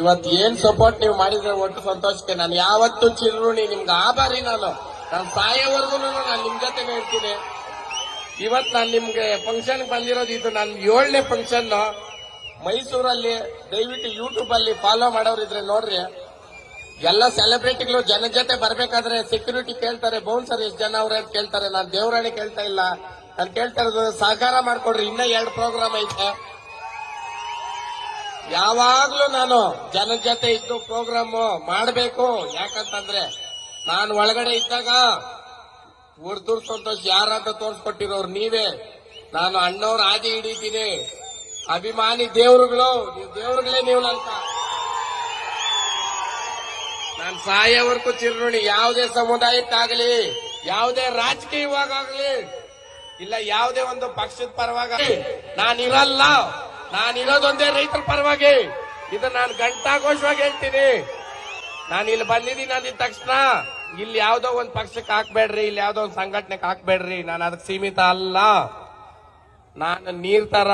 ಇವತ್ ಏನ್ ಸಪೋರ್ಟ್ ನೀವು ಮಾಡಿದ್ರೆ ಒಟ್ಟು ಸಂತೋಷಕ್ಕೆ? ನಾನು ಯಾವತ್ತೂ ಚಿರುಣಿ ನಿಮ್ಗೆ ಆಭಾರಿ ನಾನು. ನಾನು ಸಾಯೋವರೆಗೂ ನಾನು ನಿಮ್ ಜೊತೆ ಇರ್ತೀನಿ. ಇವತ್ ನಾನು ನಿಮ್ಗೆ ಫಂಕ್ಷನ್ ಬಂದಿರೋದು ಇದು. ನನ್ನ ಏಳನೇ ಫಂಕ್ಷನ್ ಮೈಸೂರಲ್ಲಿ, ದಯವಿಟ್ಟು ಯೂಟ್ಯೂಬ್ ಅಲ್ಲಿ ಫಾಲೋ ಮಾಡೋರಿದ್ರೆ ನೋಡ್ರಿ. ಎಲ್ಲ ಸೆಲೆಬ್ರಿಟಿಗಳು ಜನ ಜೊತೆ ಬರ್ಬೇಕಾದ್ರೆ ಸೆಕ್ಯೂರಿಟಿ ಕೇಳ್ತಾರೆ ಬೌನ್ಸರ್ ಎಷ್ಟು ಜನ ಅವ್ರೆ ಕೇಳ್ತಾರೆ. ನಾನು ದೇವರಾಣಿ ಕೇಳ್ತಾ ಇಲ್ಲ. ನಾನು ಕೇಳ್ತಾ ಇರೋದು ಸಹಕಾರ ಮಾಡ್ಕೊಡ್ರಿ. ಇನ್ನ ಎರಡು ಪ್ರೋಗ್ರಾಮ್ ಐತೆ. ಯಾವಾಗ್ಲೂ ನಾನು ಜನ ಜೊತೆ ಇದ್ದು ಪ್ರೋಗ್ರಾಮ್ ಮಾಡಬೇಕು. ಯಾಕಂತಂದ್ರೆ ನಾನು ಒಳಗಡೆ ಇದ್ದಾಗ ಉರ್ದುರ್ ಸಂತೋಷ್ ಯಾರಂತ ತೋರ್ಸ್ಕೊಟ್ಟಿರೋರು ನೀವೇ. ನಾನು ಅಣ್ಣವ್ರ ಆದಿ ಹಿಡಿತೀನಿ. ಅಭಿಮಾನಿ ದೇವರುಗಳು, ನೀವು ದೇವರುಗಳೇ ನೀವು ಅಂತ. ನಾನು ಸಾಯೋವರೆಗೂ ಚಿರುಣಿ ಯಾವುದೇ ಸಮುದಾಯಕ್ಕಾಗಲಿ, ಯಾವುದೇ ರಾಜಕೀಯವಾಗಲಿ, ಇಲ್ಲ ಯಾವುದೇ ಒಂದು ಪಕ್ಷದ ಪರವಾಗಿ. ನಾನಿರಲ್ಲ ನಾನಿರೋದೊಂದೇ ರೈತರ ಪರವಾಗಿ. ಇದು ನಾನು ಗಂಟಾಘೋಷವಾಗಿ ಹೇಳ್ತೀನಿ. ನಾನು ಇಲ್ಲಿ ಬಂದಿದ್ದೀನಿ ಅಂದಿದ ತಕ್ಷಣ, ಇಲ್ಲಿ ಯಾವ್ದೋ ಒಂದು ಪಕ್ಷಕ್ಕೆ ಹಾಕ್ಬೇಡ್ರಿ, ಇಲ್ಲಿ ಯಾವ್ದೋ ಒಂದು ಸಂಘಟನೆಗೆ ಹಾಕ್ಬೇಡ್ರಿ. ನಾನು ಅದಕ್ಕೆ ಸೀಮಿತ ಅಲ್ಲ. ನಾನು ನೀರ್ ತರ.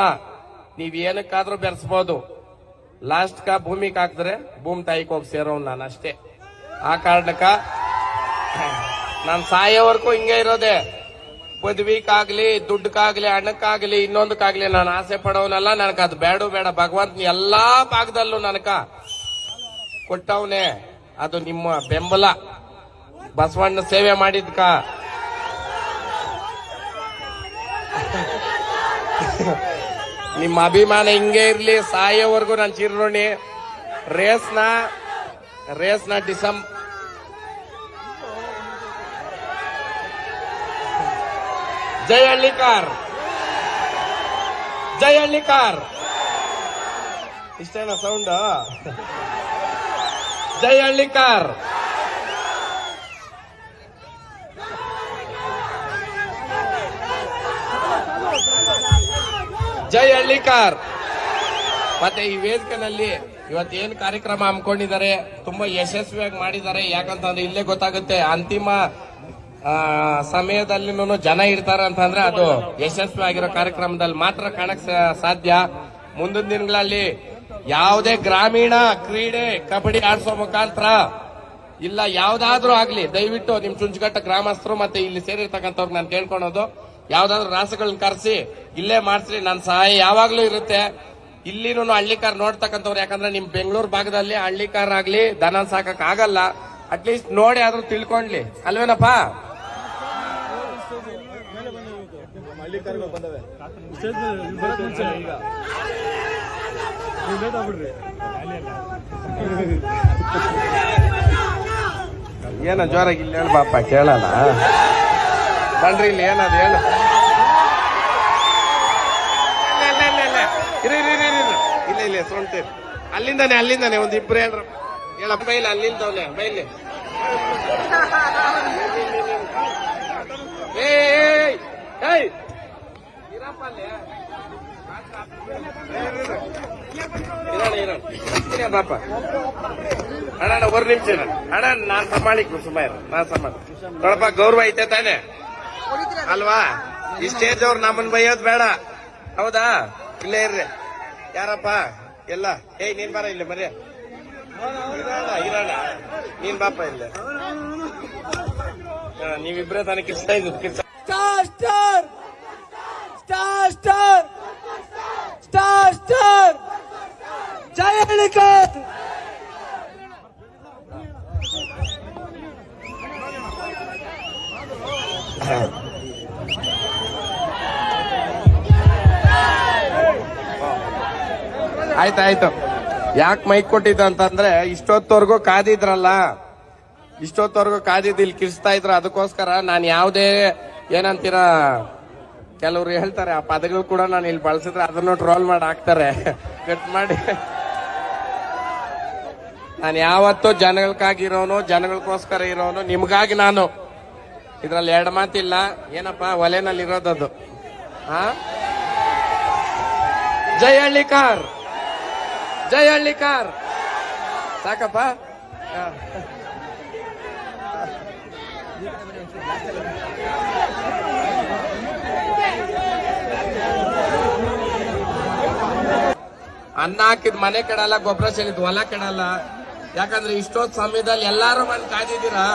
ನೀವ್ ಏನಕ್ಕಾದ್ರೂ ಬೆರೆಸ್ಬೋದು. ಲಾಸ್ಟ್ ಕ ಭೂಮಿಗೆ ಹಾಕಿದ್ರೆ ಭೂಮಿ ತಾಯಿಗೆ ಹೋಗಿ ಸೇರೋನ್ ನಾನು ಅಷ್ಟೇ. ಆ ಕಾರಣಕ್ಕ ನಾನು ಸಾಯೋವರೆಗೂ ಹಿಂಗೆ ಇರೋದೆ. ಪದವಿಗಾಗ್ಲಿ ದುಡ್ಡಕ್ಕಾಗ್ಲಿ, ಹಣಕ್ಕಾಗ್ಲಿ, ಇನ್ನೊಂದಕ್ಕಾಗ್ಲಿ ನಾನು ಆಸೆ ಪಡೋನಲ್ಲ, ನನಗೆ ಅದು ಬೇಡ ಬೇಡ. ಭಗವಂತ ಎಲ್ಲಾ ಭಾಗದಲ್ಲೂ ನನಕ ಕೊಟ್ಟವನೇ. ಅದು ನಿಮ್ಮ ಬೆಂಬಲ. ಬಸವಣ್ಣ ಸೇವೆ ಮಾಡಿದ್ಕ. ನಿಮ್ಮ ಅಭಿಮಾನ ಹಿಂಗೆ ಇರ್ಲಿ, ಸಾಯೋವರೆಗೂ ನಾನು ಚಿರೋಣಿ ರೇಸ್ನ ರೇಸ್ನ ಡಿಸೆಂಬರ್ ಜೈ ಹಳ್ಳಿಕಾರ್. ಜೈ ಹಳ್ಳಿಕಾರ್. ಇಷ್ಟೇನಾ ಸೌಂಡ್? ಜೈ ಹಳ್ಳಿಕಾರ್. ಜೈ ಮತ್ತೆ ಈ ವೇದಿಕೆನಲ್ಲಿ ಇವತ್ತೇನು ಕಾರ್ಯಕ್ರಮ ಹಮ್ಮಿಕೊಂಡಿದ್ದಾರೆ? ತುಂಬಾ ಯಶಸ್ವಿಯಾಗಿ ಮಾಡಿದ್ದಾರೆ. ಯಾಕಂತಂದ್ರೆ ಇಲ್ಲೇ ಗೊತ್ತಾಗುತ್ತೆ, ಅಂತಿಮ ಸಮಯದಲ್ಲಿನೂ ಜನ ಇರ್ತಾರೆ ಅಂತಂದ್ರೆ ಅದು ಯಶಸ್ವಿ ಆಗಿರೋ ಕಾರ್ಯಕ್ರಮದಲ್ಲಿ ಮಾತ್ರ ಕಾಣಕ್ ಸಾಧ್ಯ. ಮುಂದಿನ ದಿನಗಳಲ್ಲಿ ಯಾವುದೇ ಗ್ರಾಮೀಣ ಕ್ರೀಡೆ, ಕಬಡ್ಡಿ ಆಡಿಸೋ ಮುಖಾಂತರ ಇಲ್ಲ, ಯಾವ್ದಾದ್ರೂ ಆಗ್ಲಿ, ದಯವಿಟ್ಟು ನಿಮ್ ಚುಂಚುಗಟ್ಟ ಗ್ರಾಮಸ್ಥರು ಮತ್ತೆ ಇಲ್ಲಿ ಸೇರಿರ್ತಕ್ಕಂಥವ್ರು ನಾನು ಕೇಳ್ಕೊಳೋದು. ಯಾವ್ದಾದ್ರು ರಾಸಗಳನ್ನ ಕರೆಸಿ, ಇಲ್ಲೇ ಮಾಡಿಸ್ರಿ ನನ್ನ ಸಹಾಯ ಯಾವಾಗ್ಲೂ ಇರುತ್ತೆ. ಇಲ್ಲಿನೂ ಹಳ್ಳಿಕಾರ್ ನೋಡ್ತಕ್ಕಂಥವ್ರು, ಯಾಕಂದ್ರೆ ನಿಮ್ ಬೆಂಗಳೂರು ಭಾಗದಲ್ಲಿ ಹಳ್ಳಿಕಾರ್ ಆಗ್ಲಿ, ದನ ಸಾಕಕ್ ಆಗಲ್ಲ. ಅಟ್ಲೀಸ್ಟ್ ನೋಡಿ ಆದ್ರೂ ತಿಳ್ಕೊಂಡ್ಲಿ. ಅಲ್ವೇನಪ್ಪ? ಏನ ಜೋರಾಗಿ ಇಲ್ಲ ಹೇಳ ಬಾಪ ಕೇಳಲ್ಲ ಬನ್ರಿ ಇಲ್ಲಿ ಏನದು ಹೇಳು. ಇಲ್ಲ, ಇಲ್ಲ, ಇಲ್ಲ, ಇಲ್ಲ. ಇರಿ, ಇರಿ, ಇರಿ. ಇಲ್ಲ ಇಲ್ಲ ಸೊಂಟೇರಿ ಅಲ್ಲಿಂದಾನೆ ಅಲ್ಲಿಂದಾನೆ ಒಂದ್ ಇಬ್ರು ಹೇಳ್ರಪ್ಪ. ಹೇಳ ಇಲ್ಲ ಅಲ್ಲಿಂದವನೆ ಬೈಲಿ ಏಯ್ ಏಯ್ ಇರಪ್ಪ ಅಲ್ಲಿ. ಇರೋಣ ಇರೋಣ ಇರೇ ಬಾಪ ಅಣ್ಣ ಒಂದು ನಿಮಿಷ. ಅಣ್ಣ ನಾನ್ ಸಮಾಳಿಕ್ ಸುಮಾರು ನಾನ್ ಸಮಾಳ ನೋಡಪ್ಪ ಗೌರವ ಐತೆ ತಾನೆ ಅಲ್ವಾ ಈ ಸ್ಟೇಜ್ ಅವ್ರು ನಮ್ಮನ್ ಬೈಯೋದ್ ಬೇಡ ಹೌದಾ ಇಲ್ಲೇ ಇರ್ರಿ ಯಾರಪ್ಪ ಎಲ್ಲ ಏಯ್ ನೀನ್ ಬರ ಇಲ್ಲ ಮರ್ಯ ನೀನ್ ಬಾಪ ಇಲ್ಲ ನೀವಿಬ್ರೇ ತಾನೇ ಕಿರ್ಸ್ತಾ ಇದ್ದು star star star star star star ಜಯ ಆಯ್ತಾಯ್ತು ಯಾಕೆ ಮೈಕ್ ಕೊಟ್ಟಿದ್ದು ಅಂತಂದ್ರೆ, ಇಷ್ಟೊತ್ತವರೆಗೂ ಕಾದಿದ್ರಲ್ಲ. ಇಷ್ಟೊತ್ತವರೆಗೂ ಕಾದಿದ್ದು ಇಲ್ಲಿ ಕಿರ್ಸ್ತಾ ಇದ್ರು. ಅದಕ್ಕೋಸ್ಕರ ನಾನು ಯಾವುದೇ ಏನಂತೀರ, ಕೆಲವ್ರು ಹೇಳ್ತಾರೆ, ಆ ಪದಗಳು ಕೂಡ ನಾನು ಇಲ್ಲಿ ಬಳಸಿದ್ರೆ ಅದನ್ನು ಟ್ರೋಲ್ ಮಾಡಿ ಹಾಕ್ತಾರೆ. ಕಟ್ ಮಾಡಿ. ನಾನು ಯಾವತ್ತೂ ಜನಗಳಿಗಾಗಿರೋನು, ಜನಗಳಿಗೋಸ್ಕರ ಇರೋನು, ನಿಮಗಾಗಿ ನಾನು. ಇದ್ರಲ್ಲಿ ಎರಡು ಮಾತಿಲ್ಲ. ಏನಪ್ಪ? ಒಲೆನಲ್ಲಿ ಇರೋದದು ಹಾ ಜೈ ಹಳ್ಳಿಕಾರ್! ಜೈ ಹಳ್ಳಿಕಾರ್! ಸಾಕಪ್ಪ. ಅನ್ನ ಹಾಕಿದ್ ಮನೆ ಕೆಡಲ್ಲ, ಗೊಬ್ಬರ ಚೆಲ್ಲಿದ್ ಹೊಲ ಕೆಡಲ್ಲ. ಯಾಕಂದ್ರೆ ಇಷ್ಟೊತ್ತು ಸಮಯದಲ್ಲಿ ಎಲ್ಲಾರು ಬಂದು ಕಾದಿದ್ದೀರಾ